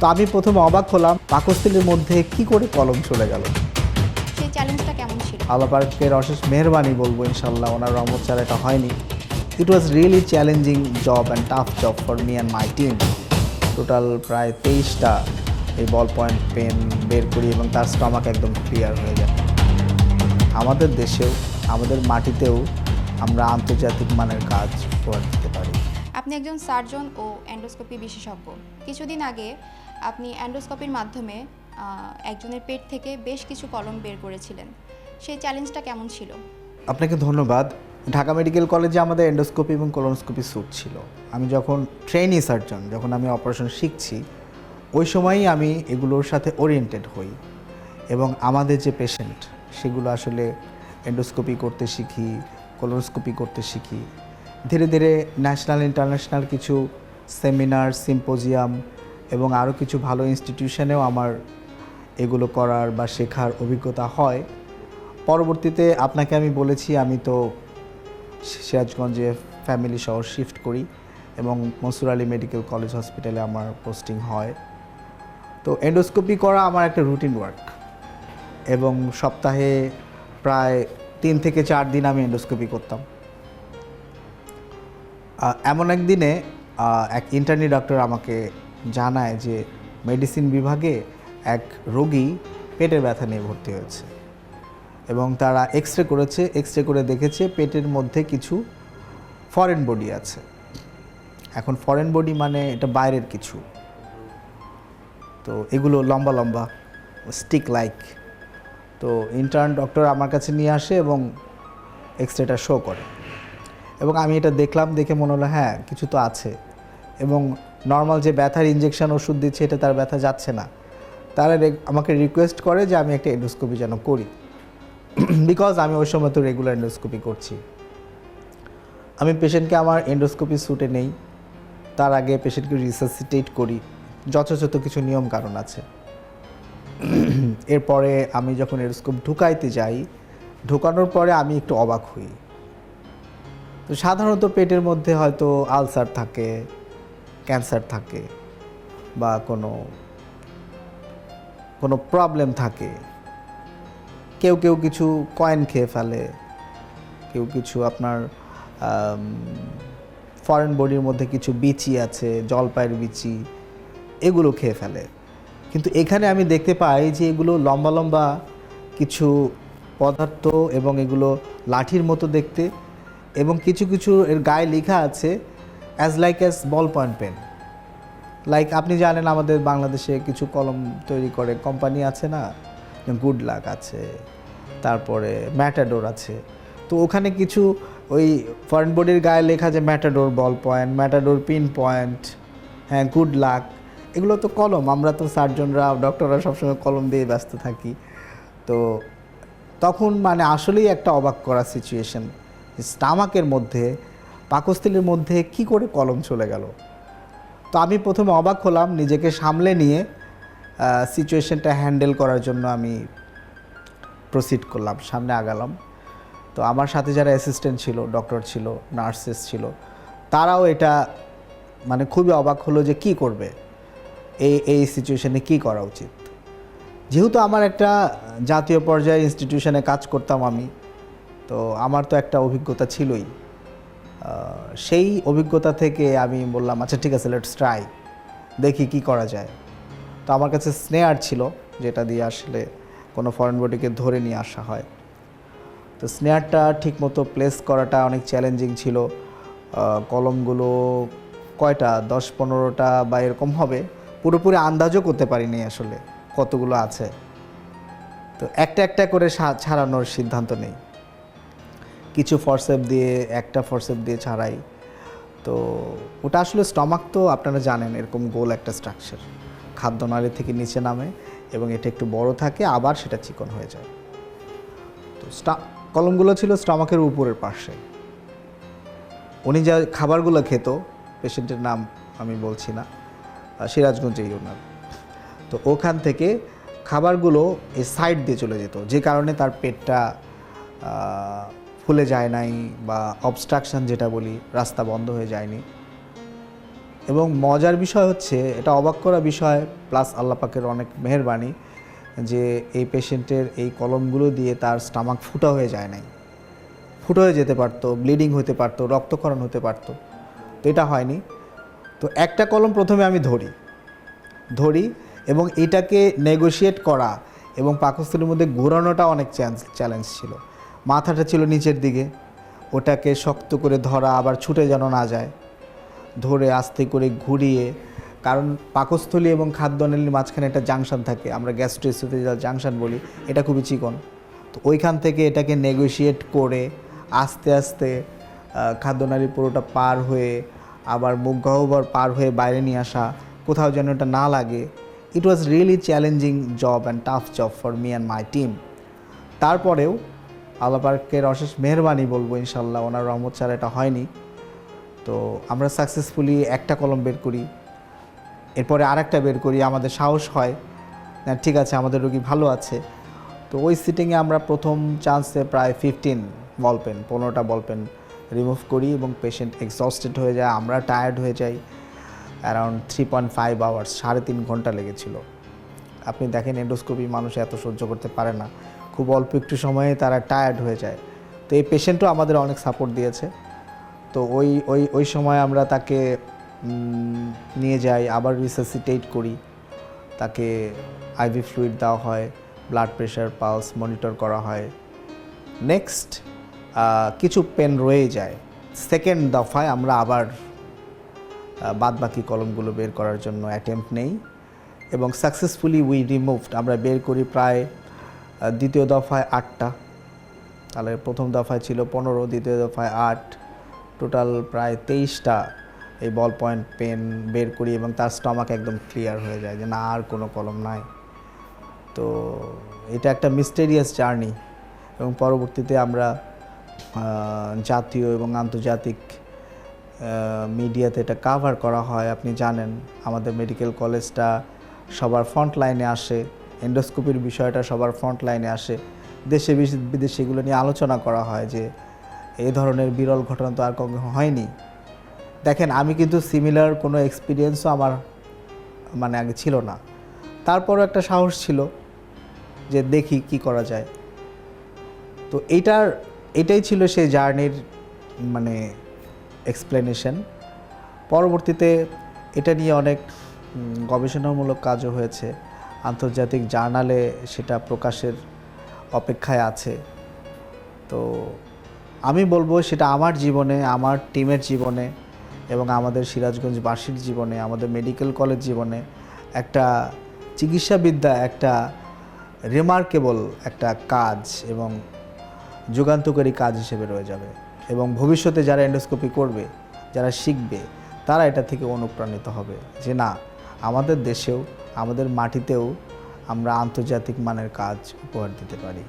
তো আমি প্রথমে অবাক হলাম পাকস্থলীর মধ্যে কি করে কলম চলে গেল। সেই চ্যালেঞ্জটা কেমন ছিল? আল্লাহ পাকের অশেষ মেহরবানি বলব ইনশাল্লাহ ওনার রহমত ছাড়া এটা হয়নি। It was really challenging job and tough job for me and my team total প্রায় তেইশটা এই বল পয়েন্ট পেন বের করি এবং তার স্টমাক একদম ক্লিয়ার হয়ে যায়। আমাদের দেশেও আমাদের মাটিতেও আমরা আন্তর্জাতিক মানের কাজ করে দিতে পারি। আপনি একজন সার্জন ও অ্যান্ডোস্কোপি বিশেষজ্ঞ। কিছুদিন আগে আপনি অ্যান্ডোস্কোপির মাধ্যমে একজনের পেট থেকে বেশ কিছু কলম বের করেছিলেন। সেই চ্যালেঞ্জটা কেমন ছিল? আপনাকে ধন্যবাদ। ঢাকা মেডিকেল কলেজে আমাদের এন্ডোস্কোপি এবং কলোনোস্কোপি স্যুট ছিল। আমি যখন ট্রেনি সার্জন যখন আমি অপারেশন শিখছি, ওই সময়ই আমি এগুলোর সাথে ওরিয়েন্টেড হই এবং আমাদের যে পেশেন্ট সেগুলো আসলে এন্ডোস্কোপি করতে শিখি, কলোনোস্কোপি করতে শিখি। ধীরে ধীরে ন্যাশনাল ইন্টারন্যাশনাল কিছু সেমিনার সিম্পোজিয়াম এবং আরও কিছু ভালো ইনস্টিটিউশনেও আমার এগুলো করার বা শেখার অভিজ্ঞতা হয়। পরবর্তীতে আপনাকে আমি বলেছি, আমি তো সিরাজগঞ্জে ফ্যামিলি সহ শিফট করি এবং মনসুর আলী মেডিকেল কলেজ হসপিটালে আমার পোস্টিং হয়। তো এন্ডোস্কোপি করা আমার একটা রুটিন ওয়ার্ক এবং সপ্তাহে প্রায় তিন থেকে চার দিন আমি এন্ডোস্কোপি করতাম। এমন একদিনে এক ইন্টার্নি ডক্টর আমাকে জানায় যে মেডিসিন বিভাগে এক রোগী পেটের ব্যথা নিয়ে ভর্তি হয়েছে এবং তারা এক্স রে করেছে এক্স রে করে দেখেছে পেটের মধ্যে কিছু ফরেন বডি আছে। এখন ফরেন বডি মানে এটা বাইরের কিছু। তো এগুলো লম্বা লম্বা স্টিক লাইক তো ইন্টার্ন ডক্টর আমার কাছে নিয়ে আসে এবং এক্স রেটা শো করে। এবং আমি এটা দেখলাম, দেখে মনে হলো হ্যাঁ কিছু তো আছে। এবং নর্মাল যে ব্যথার ইঞ্জেকশন ওষুধ দিচ্ছে, এটা তার ব্যথা যাচ্ছে না। তারা আমাকে রিকোয়েস্ট করে যে আমি একটা এন্ডোস্কোপি যেন করি। বিকজ আমি ওই সময় তো রেগুলার এন্ডোস্কোপি করছি। আমি পেশেন্টকে আমার এন্ডোস্কোপি স্যুটে নেই। তার আগে পেশেন্টকে রিসাসিটেট করি। যথাযথ কিছু নিয়ম কারণ আছে। এরপরে আমি যখন এন্ডোস্কোপ ঢুকাইতে যাই, ঢুকানোর পরে আমি একটু অবাক হই। তো সাধারণত পেটের মধ্যে হয়তো আলসার থাকে ক্যান্সার থাকে বা কোনো কোনো প্রবলেম থাকে, কেউ কেউ কিছু কয়েন খেয়ে ফেলে, কেউ কিছু আপনার ফরেন বডির মধ্যে কিছু বিচি আছে জলপাইয়ের বিচি, এগুলো খেয়ে ফেলে। কিন্তু এখানে আমি দেখতে পাই যে এগুলো লম্বা লম্বা কিছু পদার্থ এবং এগুলো লাঠির মতো দেখতে এবং কিছু কিছু এর গায়ে লেখা আছে as like as ball point pen like আপনি জানেন আমাদের বাংলাদেশে কিছু কলম তৈরি করে কোম্পানি আছে না? গুড লাক আছে, তারপরে ম্যাটাডোর আছে। তো ওখানে কিছু ওই ফরেন বডির গায়ে লেখা যে Matador ball point Matador pin point হ্যাঁ গুড লাক এগুলো তো কলম। আমরা তো সার্জনরা ডক্টররা সবসময় কলম দিয়ে ব্যস্ত থাকি। তো তখন মানে আসলেই একটা অবাক করা সিচুয়েশন স্টামাকের মধ্যে পাকস্থলীর মধ্যে কি করে কলম চলে গেল? তো আমি প্রথমে অবাক হলাম, নিজেকে সামলে নিয়ে সিচুয়েশনটা হ্যান্ডেল করার জন্য আমি প্রসিড করলাম, সামনে আগালাম। তো আমার সাথে যারা অ্যাসিস্ট্যান্ট ছিল ডক্টর ছিল নার্সেস ছিল, তারাও এটা মানে খুবই অবাক হলো যে কি করবে? এই এই সিচুয়েশনে কি করা উচিত? যেহেতু আমার একটা জাতীয় পর্যায়ে ইনস্টিটিউশনে কাজ করতাম আমি, তো আমার তো একটা অভিজ্ঞতা ছিলই। সেই অভিজ্ঞতা থেকে আমি বললাম আচ্ছা ঠিক আছে লেটস ট্রাই দেখি কি করা যায়। তো আমার কাছে স্নেয়ার ছিল, যেটা দিয়ে আসলে কোনো ফরেন বডিকে ধরে নিয়ে আসা হয়। তো স্নেয়ারটা ঠিকমতো প্লেস করাটা অনেক চ্যালেঞ্জিং ছিল। কলমগুলো কয়টা, দশ, পনেরোটা বা এরকম হবে, পুরোপুরি আন্দাজও করতে পারিনি আসলে কতগুলো আছে। তো একটা একটা করে ছাড়ানোর সিদ্ধান্ত নেই। কিছু ফরসেপ দিয়ে, একটা ফরসেপ দিয়ে ছাড়াই। তো ওটা আসলে স্টমাক তো আপনারা জানেন, এরকম গোল একটা স্ট্রাকচার খাদ্যনালী থেকে নিচে নামে এবং এটা একটু বড় থাকে, আবার সেটা চিকন হয়ে যায়। তো কলমগুলো ছিল স্টমাকের উপরের পাশে। উনি যা খাবারগুলো খেত পেশেন্টের নাম আমি বলছি না সিরাজগঞ্জেই ওনার। তো ওখান থেকে খাবারগুলো এই সাইড দিয়ে চলে যেত, যে কারণে তার পেটটা ফুলে যায় নাই বা অবস্ট্রাকশন যেটা বলি, রাস্তা বন্ধ হয়ে যায়নি। এবং মজার বিষয় হচ্ছে, এটা অবাক করা বিষয় প্লাস আল্লাপাকের অনেক মেহেরবানি, যে এই পেশেন্টের এই কলমগুলো দিয়ে তার স্টামাক ফুটা হয়ে যায় নাই। ফুটো হয়ে যেতে পারতো ব্লিডিং হতে পারতো, রক্তক্ষরণ হতে পারতো। তো এটা হয়নি। তো একটা কলম প্রথমে আমি ধরি। ধরি এবং এটাকে নেগোশিয়েট করা এবং পাকস্থলীর মধ্যে ঘোরানোটা অনেক চ্যালেঞ্জ ছিল। মাথাটা ছিল নিচের দিকে। ওটাকে শক্ত করে ধরা আবার ছুটে যেন না যায়। ধরে আস্তে করে ঘুরিয়ে, কারণ পাকস্থলী এবং খাদ্যনালীর মাঝখানে একটা জাংশন থাকে, আমরা গ্যাস্ট্রিসিতে জাংশন বলি, এটা খুবই চিকন। তো ওইখান থেকে এটাকে নেগোশিয়েট করে আস্তে আস্তে খাদ্যনালী পুরোটা পার হয়ে, আবার মুখ গহ্বর পার হয়ে বাইরে নিয়ে আসা, কোথাও যেন এটা না লাগে। It was really challenging job and tough job for me and my team তারপরেও আল্লাহ পাকের অশেষ মেহরবানি বলব ইনশাল্লাহ, ওনার রহমত ছাড়া এটা হয়নি। তো আমরা সাকসেসফুলি একটা কলম বের করি, এরপরে আর একটা বের করি, আমাদের সাহস হয়। না, ঠিক আছে, আমাদের রোগী ভালো আছে। তো ওই সিটিংয়ে আমরা প্রথম চান্সে প্রায় ফিফটিন বল পেন পনেরোটা বল পেন রিমুভ করি এবং পেশেন্ট এক্সস্টেড হয়ে যায়, আমরা টায়ার্ড হয়ে যাই। Around three point five hours সাড়ে তিন ঘণ্টা লেগেছিল। আপনি দেখেন এন্ডোস্কোপি মানুষ এত সহ্য করতে পারে না। খুব অল্প একটু সময়ে তারা টায়ার্ড হয়ে যায়। তো এই পেশেন্টও আমাদের অনেক সাপোর্ট দিয়েছে। তো ওই ওই ওই সময় আমরা তাকে নিয়ে যাই, আবার রিসাসিটেট করি। তাকে আইভি ফ্লুইড দেওয়া হয় ব্লাড প্রেশার পালস মনিটর করা হয়। নেক্সট কিছু পেন রয়ে যায়। সেকেন্ড দফায় আমরা আবার বাদ বাকি কলমগুলো বের করার জন্য অ্যাটেম্প্ট নেই। এবং সাকসেসফুলি উই রিমুভড আমরা বের করি প্রায় দ্বিতীয় দফায় আটটা। তাহলে প্রথম দফায় ছিল পনেরো, দ্বিতীয় দফায় আট। টোটাল প্রায় তেইশটা এই বল পয়েন্ট পেন বের করি এবং তার স্টমাক একদম ক্লিয়ার হয়ে যায় যে না, আর কোনো কলম নাই। তো এটা একটা মিস্টেরিয়াস জার্নি এবং পরবর্তীতে আমরা জাতীয় এবং আন্তর্জাতিক মিডিয়াতে এটা কাভার করা হয়। আপনি জানেন, আমাদের মেডিকেল কলেজটা সবার ফ্রন্ট লাইনে আসে। এন্ডোস্কোপির বিষয়টা সবার ফ্রন্ট লাইনে আসে। দেশে বিদেশে এগুলো নিয়ে আলোচনা করা হয় যে এই ধরনের বিরল ঘটনা তো আর কখনো হয়নি। দেখেন, আমি কিন্তু সিমিলার কোনো এক্সপিরিয়েন্সও আমার মানে আগে ছিল না। তারপরও একটা সাহস ছিল যে দেখি কি করা যায়। তো এইটার, এটাই ছিল সেই জার্নির মানে এক্সপ্লেনেশন পরবর্তীতে এটা নিয়ে অনেক গবেষণামূলক কাজও হয়েছে। আন্তর্জাতিক জার্নালে সেটা প্রকাশের অপেক্ষায় আছে। তো আমি বলব সেটা আমার জীবনে, আমার টিমের জীবনে এবং আমাদের সিরাজগঞ্জবাসীর জীবনে, আমাদের মেডিকেল কলেজ জীবনে একটা চিকিৎসাবিদ্যা একটা রিমার্কেবল একটা কাজ এবং যুগান্তকারী কাজ হিসেবে রয়ে যাবে এবং ভবিষ্যতে যারা এন্ডোস্কোপি করবে, যারা শিখবে, তারা এটা থেকে অনুপ্রাণিত হবে যে না, আমাদের দেশেও আমাদের মাটিতেও আমরা আন্তর্জাতিক মানের কাজ উপহার দিতে পারি।